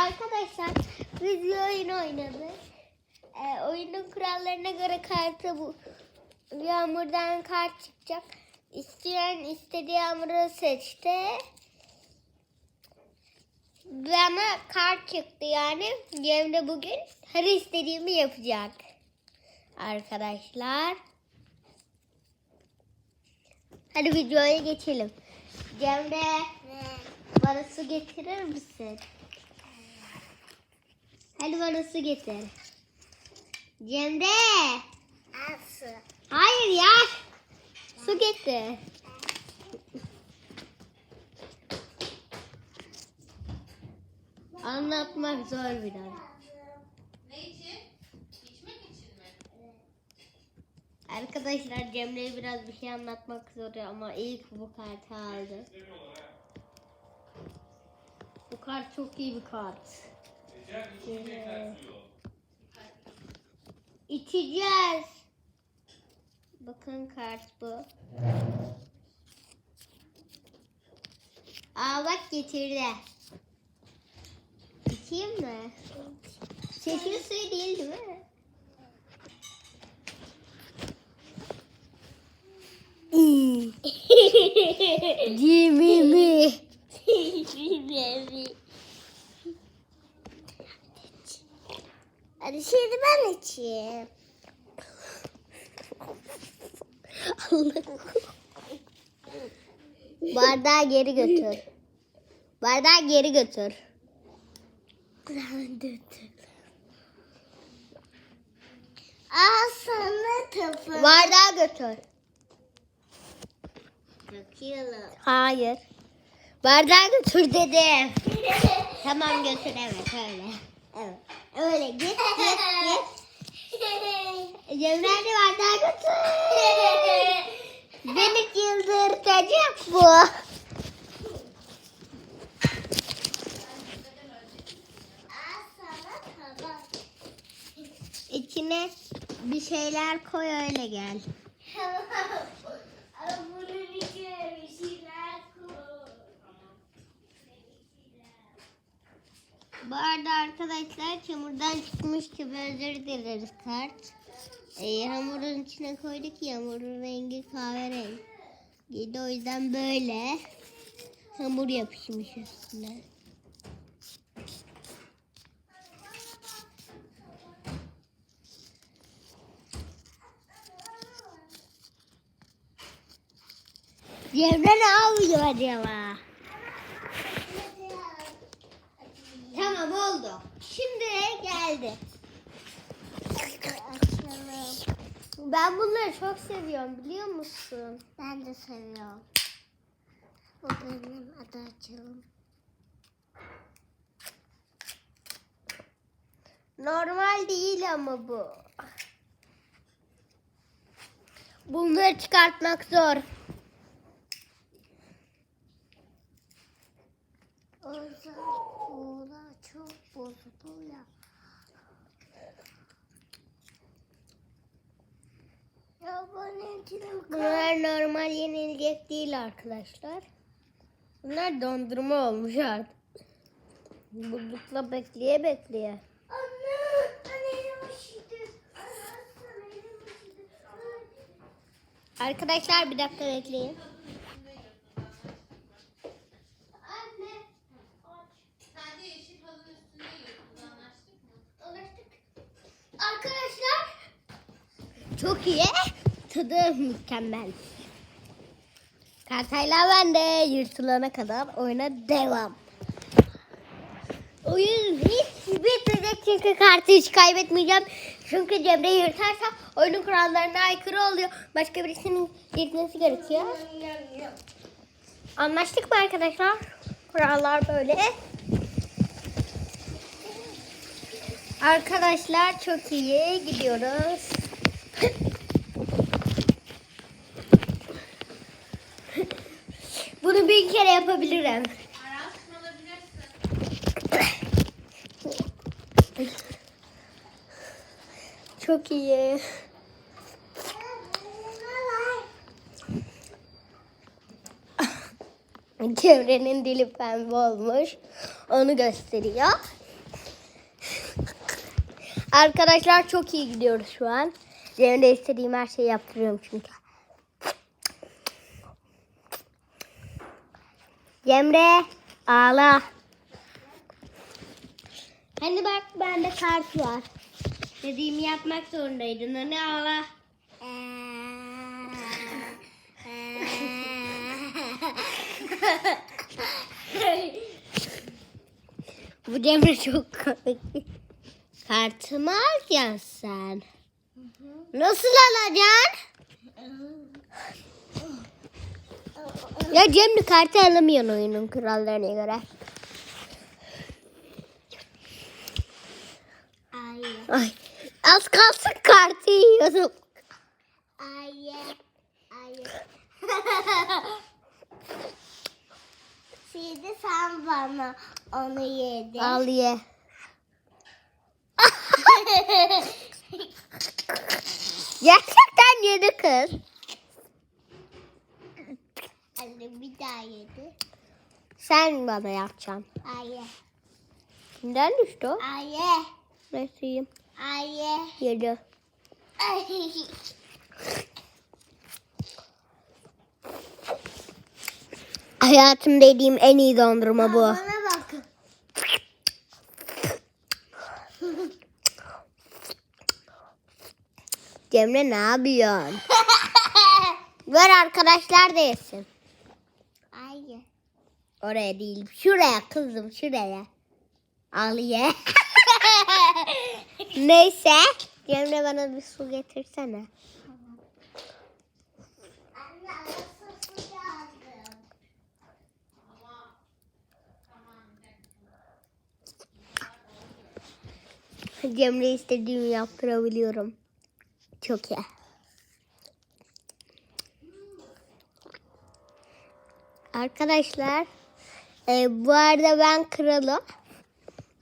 Arkadaşlar biz bir oyun oynadık. Ee, oyunun kurallarına göre kartı bu yağmurdan kart çıkacak. İsteyen istediği yağmuru seçti. Bana kart çıktı yani. Cemre bugün her istediğimi yapacak. Arkadaşlar. Hadi videoya geçelim. Cemre bana su getirir misin? Su getir. Cemre. Aslı. Hayır ya. Su getir. Anlatmak zor biraz. Ne için? İçmek için mi? Arkadaşlar Cemre'ye biraz bir şey anlatmak zor ama ilk bu kartı aldı. Bu kart çok iyi bir kart. İçeceğiz. Bakın kart bu. Aa bak getirdi. İçeyim mi? Çeşme suyu değil değil mi? Değil mi? Hadi şimdi ben içeyim. Bardağı geri götür. Bardağı geri götür. Al sana topu. Bardağı götür. Bakıyorum. Hayır. Bardağı götür dedim. tamam götür evet öyle. Evet. Öyle git git git. Cemre bardağı götür. Beni çıldırtacak bu. İçine bir şeyler koy öyle gel. Ama bunun içine bir şeyler koy. Bu arada arkadaşlar çamurdan çıkmış gibi özür kart. Ee, hamurun içine koyduk ya rengi kahverengi. O yüzden böyle hamur yapışmış üstüne. Cemre ne yapıyor acaba? Tamam oldu. Şimdi geldi. Ben bunları çok seviyorum biliyor musun? Ben de seviyorum. Bu benim adı açalım. Normal değil ama bu. Bunları çıkartmak zor. O yüzden buğra çok bozuluyor. Ya bana içine Bunlar normal yenilecek değil arkadaşlar. Bunlar dondurma olmuş artık. Buzlukla bekleye bekleye. Arkadaşlar bir dakika bekleyin. Çok iyi. Tadı mükemmel. Kartayla ben de yırtılana kadar oyuna devam. Oyun hiç çünkü kartı hiç kaybetmeyeceğim. Çünkü Cemre yırtarsa oyunun kurallarına aykırı oluyor. Başka birisinin yırtması gerekiyor. Anlaştık mı arkadaşlar? Kurallar böyle. Arkadaşlar çok iyi gidiyoruz. Bir kere yapabilirim. Çok iyi. Çevrenin dili pembe olmuş. Onu gösteriyor. Arkadaşlar çok iyi gidiyoruz şu an. Cemre istediğim her şeyi yaptırıyorum çünkü. Cemre ağla. Hani bak bende kart var. Dediğimi yapmak zorundaydın. Hani ağla. Bu Cemre çok komik. Kartımı alacaksın sen. Nasıl alacaksın? Ya Cemre kartı alamıyorsun oyunun kurallarına göre. Ay. Ay, az kalsın kartı yiyordum. Ay. Ay. Şimdi sen bana onu yedin. Al ye. Gerçekten yedi kız. Anne bir daha yedi. Sen bana yapacaksın. Ay. Kimden düştü o? Ay. Neyse yiyeyim. Ay. Yedi. Ay. Hayatımda yediğim en iyi dondurma bu. Bana bak. Cemre ne yapıyorsun? Ver arkadaşlar da yesin. Ay. Oraya değil. Şuraya kızım şuraya. Al ye. Neyse. Cemre bana bir su getirsene. Cemre istediğimi yaptırabiliyorum. Çok iyi. Arkadaşlar e, bu arada ben kralım.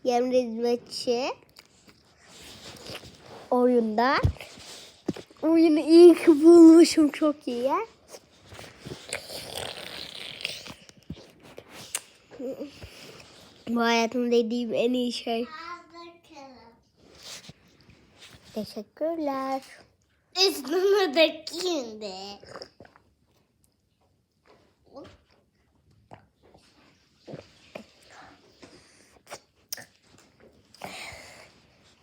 Cemre hizmetçi. Oyunda. Oyunu ki bulmuşum çok iyi. Bu hayatımda yediğim en iyi şey. Hazır kılım. Teşekkürler. Üstüne dökeyim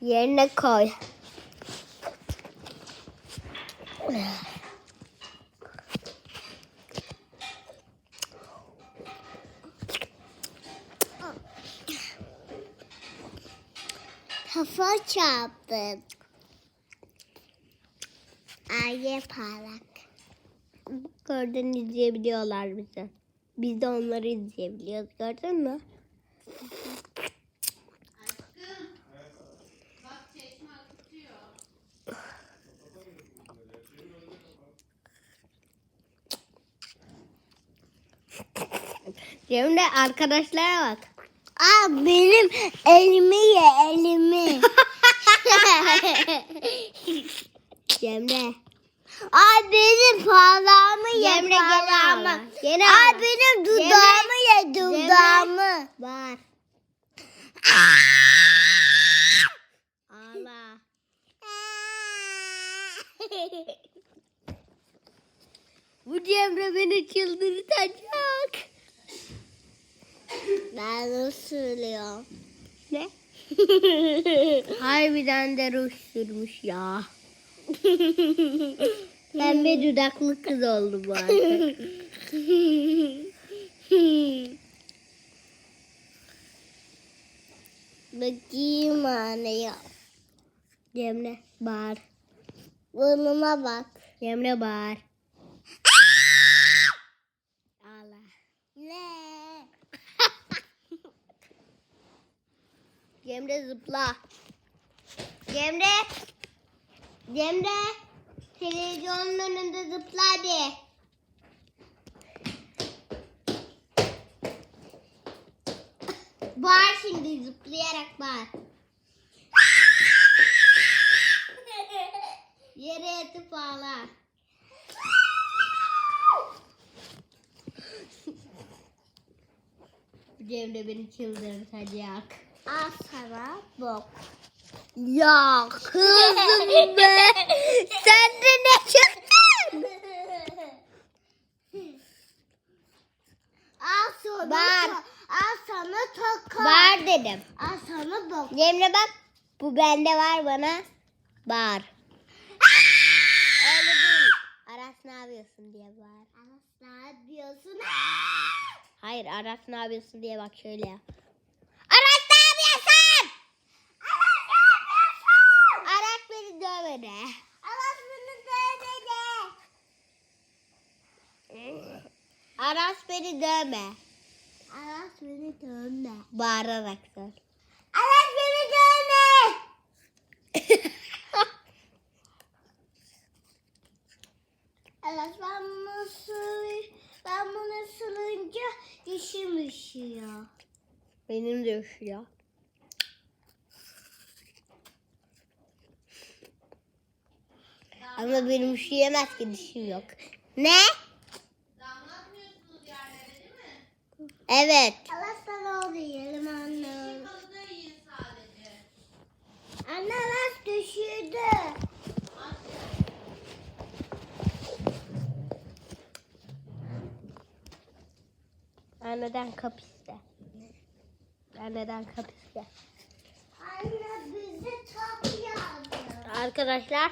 Yerine koy. Kafa çarptım. Ay parlak. Oradan izleyebiliyorlar bizi. Biz de onları izleyebiliyoruz. Gördün mü? Cemre arkadaşlara bak. Aa benim elimi ye elimi. Cemre. Aa benim parmağımı ye Cemre parmağımı. Gene ağla. benim dudağımı ye dudağımı. Var. Ağla. Bu Cemre beni çıldırtacak. Ben onu söylüyorum. Ne? Harbiden de ruj sürmüş ya. Pembe dudaklı kız oldu bu artık. Bakayım anne Cemre bağır. Burnuma bak. Cemre bağır. Ağla. Ne? Cemre zıpla. Cemre. Cemre. Televizyonun önünde zıpla hadi. Bağır şimdi zıplayarak bağır. Yere yatıp ağla. Cemre beni çıldırtacak. Al sana bok. Ya kızım be. Sen de ne çıktın? Al sana Var. to- Al sana toka. Var dedim. Al sana bok. Cemre bak. Bu bende var bana. Bağır. Öyle değil. Aras ne yapıyorsun diye bağır. Asla diyorsun. Hayır Aras ne yapıyorsun diye bak şöyle ya. Aras ne yapıyorsun? Aras beni dövmedi. Alas beni dövmedi. Aras beni dövme. Alas beni dövme. Bağırarak sor. Alas beni dövme. Alas ben bunu sür- ben bunu sürünce dişim üşüyor. Benim de üşüyor. Ama benim üşüyemez ki dişim yok. Ne? Damlatmıyorsunuz yerlere değil mi? Evet. Alas sana oldu yiyelim anne. Anne alas düşürdü. Anneden kapiste. Anneden kapiste. Anne bize çok yağdı. Arkadaşlar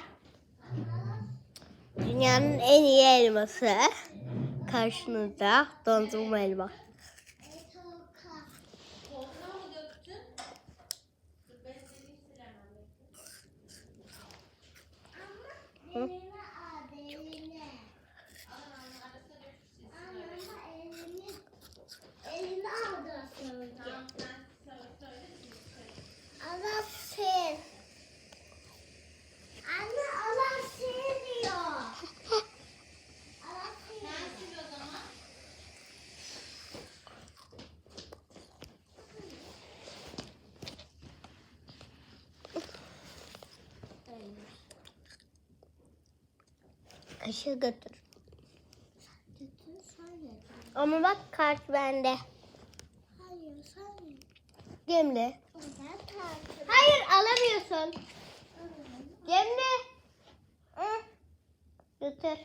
dünyanın en iyi elması karşınızda dondurma elma. Ama Kaşığı götür. Ama bak kart bende. Hayır sen tartım. Hayır alamıyorsun. Hı. Götür.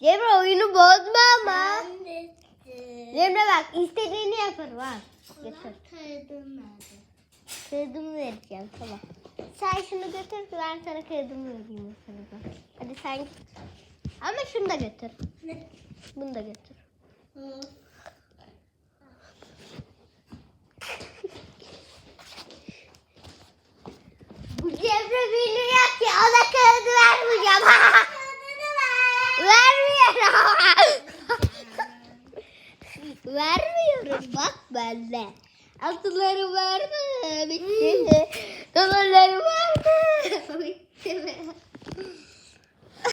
Cemre oyunu bozma ama. Cemre bak istediğini yapar var. Götür. kırdım vereceğim tamam. Sen şunu götür ben sana kağıdımı vereyim o sırada. Hadi sen git. Ama şunu da götür. Ne? Bunu da götür. Hı. Bu cevre beni yak ki ona kağıdı vermeyeceğim. Vermiyorum. Vermiyorum bak bende. Altıları var mı? Bitti mi? Dolarları var mı?